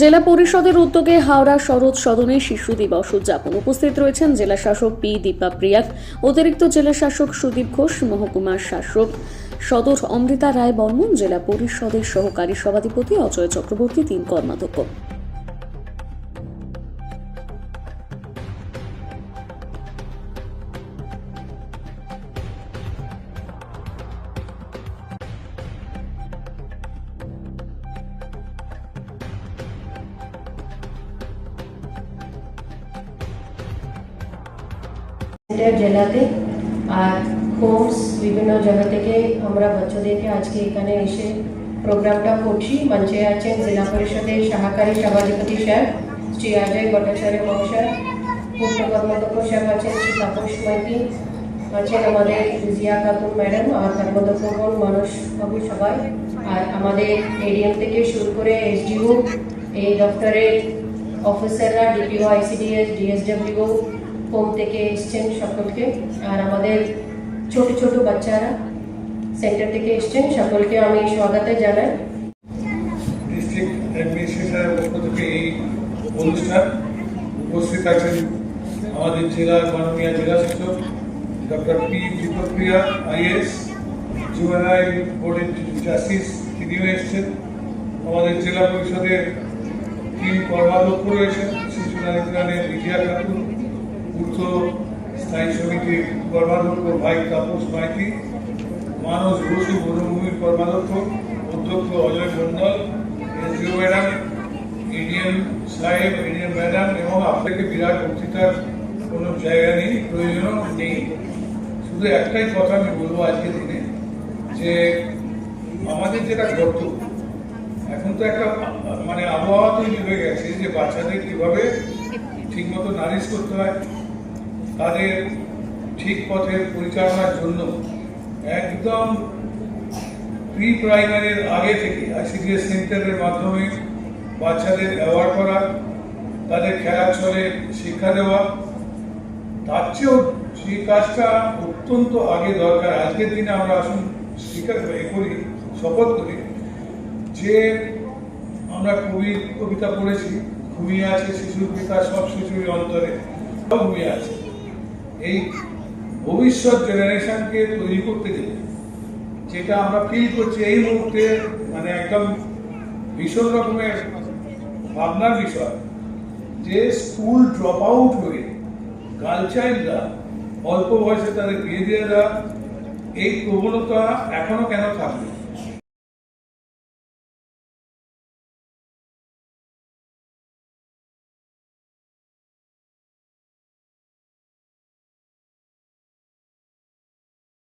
জেলা পরিষদের উদ্যোগে হাওড়া শরৎ সদনে শিশু দিবস উদযাপন। উপস্থিত রয়েছেন জেলা শাসক পি দীপা প্রিয়াক, অতিরিক্ত জেলা শাসক সুদীপ ঘোষ মহকুমার শাসক সদর অমৃতা রায় বর্মন, জেলা পরিষদের সহকারী সভাধিপতি অজয় চক্রবর্তী, তিন কর্মাধ্যক্ষ। জেলাতে আর হোমস বিভিন্ন জায়গা থেকে আমরা বাচ্চাদেরকে আজকে এখানে এসে প্রোগ্রামটা করছি। মঞ্চে আছেন জেলা পরিষদের সহকারী সভাধিপতি স্যার, শ্রী অজয় ভট্টাচার্য মহাশয় পূর্ণ কর্মদক্ষ সাহেব আছেন শ্রী তাপস মাইতি আছেন আমাদের জিয়া খাতুন ম্যাডাম, আর কর্মদক্ষগণ মানুষ বাবু সবাই, আর আমাদের এডিএম থেকে শুরু করে এসডিও, এই দপ্তরের অফিসাররা, ডিপিও, আইসিডিএস, ডিএসডব্লিউ হোম থেকে এসছেন সকলকে। আর আমাদের ছোট ছোট বাচ্চারা সেন্টার থেকে এসছেন, সকলকে আমি স্বাগত জানাই। এই উপস্থিত আছেন আমাদের জেলার মাননীয় জেলা শাসক ডক্টর পি দীপক্রিয়া আইএস জুয়েনাইল বোর্ডের জাস্টিস তিনিও এসছেন। আমাদের জেলা পরিষদের তিন কর্মাধ্যক্ষ রয়েছেন শিশু খাতুন পূর্ত স্থায়ী সমিতির কর্মাধ্যক্ষ ভাই তাপস মাইতি, মানস বসু বনভূমির কর্মাধ্যক্ষ অধ্যক্ষ Ajay Mondal SDO madam Indian সাহেব ইন্ডিয়ান ম্যাডাম এবং আপনাকে বিরাট বক্তৃতার কোনো জায়গা নেই, প্রয়োজনও নেই। শুধু একটাই কথা আমি বলব আজকের দিনে, যে আমাদের যেটা কর্তব্য এখন তো একটা মানে আবহাওয়া তৈরি হয়ে গেছে যে বাচ্চাদের কীভাবে ঠিকমতো নারিশ করতে হয়। তাদের ঠিক পথের পরিচালনার জন্য একদম প্রি প্রাইমারির আগে থেকে আইসিডিএস সেন্টারের মাধ্যমে বাচ্চাদের অ্যাওয়ার্ড করা, তাদের খেলার ছলে শিক্ষা দেওয়া। তার চেয়েও যে কাজটা অত্যন্ত আগে দরকার, আজকের দিনে আমরা আসুন স্বীকার করি, শপথ করি, যে আমরা কবি, কবিতা পড়েছি, ঘুমিয়ে আছে শিশুর পিতা, সব শিশুর অন্তরে ঘুমিয়ে আছে। এই ভবিষ্যৎ জেনারেশনকে তৈরি করতে গেলে, যেটা আমরা ফিল করছি এই মুহূর্তে মানে একদম ভীষণ রকমের ভাবনার বিষয়, যে স্কুল ড্রপ আউট হয়ে গার্ল চাইল্ডরা অল্প বয়সে তাদের বিয়ে দিয়ে দেওয়া, এই প্রবণতা এখনও কেন থাকবে?